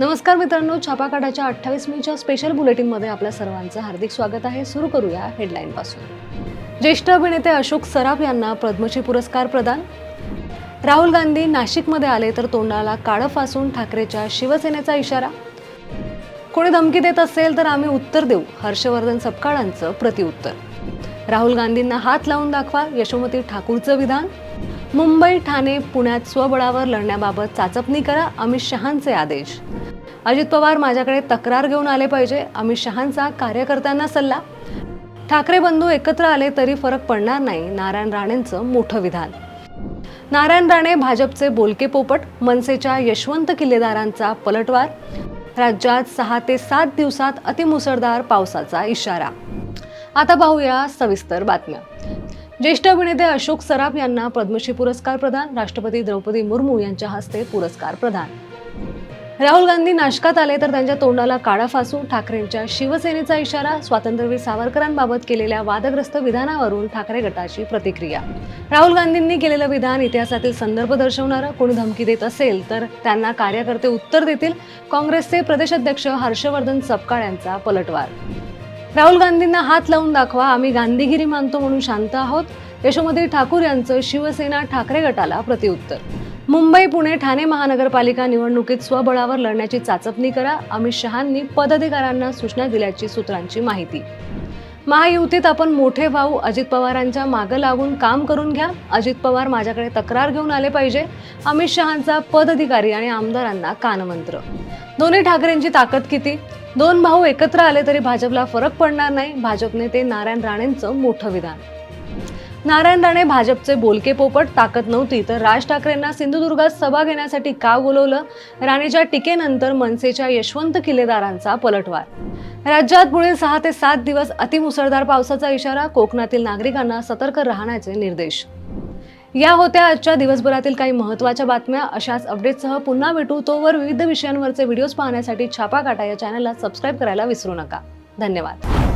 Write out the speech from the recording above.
नमस्कार मित्रांनो छापाकाठाच्या अठ्ठावीस मेच्या स्पेशल बुलेटिनमध्ये आपल्या सर्वांचं हार्दिक स्वागत आहे. सुरू करूया हेडलाईनपासून ज्येष्ठ अभिनेते अशोक सराफ यांना पद्मश्री पुरस्कार प्रदान. राहुल गांधी नाशिकमध्ये आले तर तोंडाला काळं फासून ठाकरेच्या शिवसेनेचा इशारा. कोणी धमकी देत असेल तर आम्ही उत्तर देऊ हर्षवर्धन सपकाळांचं प्रतिउत्तर. राहुल गांधींना हात लावून दाखवा यशोमती ठाकूरचं विधान. मुंबई ठाणे पुण्यात स्वबळावर लढण्याबाबत चाचपणी करा अमित शहांचे आदेश. अजित पवार माझ्याकडे तक्रार घेऊन आले पाहिजे अमित शहांचा कार्यकर्त्यांना सल्ला. ठाकरे बंधू एकत्र आले तरी फरक पडणार नाही नारायण राणेंचं मोठं विधान. नारायण राणे भाजपचे बोलके पोपट मनसेच्या यशवंत किल्लेदारांचा पलटवार. राज्यात सहा ते सात दिवसात अतिमुसळधार पावसाचा इशारा. आता पाहूया सविस्तर बातम्या. ज्येष्ठ अभिनेते अशोक सराफ यांना पद्मश्री पुरस्कार प्रदान राष्ट्रपती द्रौपदी मुर्मू यांच्या हस्ते पुरस्कार प्रदान. राहुल गांधी नाशकात आले तर त्यांच्या तोंडाला काळा फासू ठाकरेंच्या शिवसेनेचा इशारा स्वातंत्र्यवीर सावरकरांबाबत केलेल्या वादग्रस्त विधानावरून ठाकरे गटाची प्रतिक्रिया. राहुल गांधींनी केलेलं विधान इतिहासातील संदर्भ दर्शवणारं कोणी धमकी देत असेल तर त्यांना कार्यकर्ते उत्तर देतील. काँग्रेसचे प्रदेशाध्यक्ष हर्षवर्धन सपकाळ यांचा पलटवार राहुल गांधींना हात लावून दाखवा. आम्ही गांधीगिरी मानतो म्हणून शांत आहोत. यशोमती ठाकूर यांचं शिवसेना ठाकरे गटाला प्रतिउत्तर मुंबई पुणे ठाणे महानगरपालिका निवडणुकीत स्वबळावर लढण्याची चाचपणी करा. अमित शहांनी पदाधिकाऱ्यांना सूचना दिल्याची सूत्रांची माहिती. महायुतीत आपण मोठे भाऊ. अजित पवारांच्या मागं लागून काम करून घ्या. अजित पवार माझ्याकडे तक्रार घेऊन आले पाहिजे. अमित शहांचा पदाधिकारी आणि आमदारांना कानमंत्र. दोन्ही ठाकरेंची ताकद किती? दोन भाऊ एकत्र आले तरी भाजपला फरक पडणार नाही. भाजप नेते नारायण राणेंचं मोठं विधान. नारायण राणे भाजपचे बोलके पोपट ताकद नव्हती. तर राज ठाकरेंना सिंधुदुर्गात सभा घेण्यासाठी का बोलवलं? राणेच्या टीकेनंतर मनसेच्या यशवंत किल्लेदारांचा पलटवार. राज्यात पुढील सहा ते सात दिवस अतिमुसळधार पावसाचा इशारा कोकणातील नागरिकांना सतर्क राहण्याचे निर्देश. या होत्या आजच्या दिवसभरातील काही महत्त्वाच्या बातम्या. अशाच अपडेटसह पुन्हा भेटू. तोवर विविध विषयांवरचे व्हिडिओज पाहण्यासाठी छापा काटा या चॅनलला सबस्क्राईब करायला विसरू नका. धन्यवाद.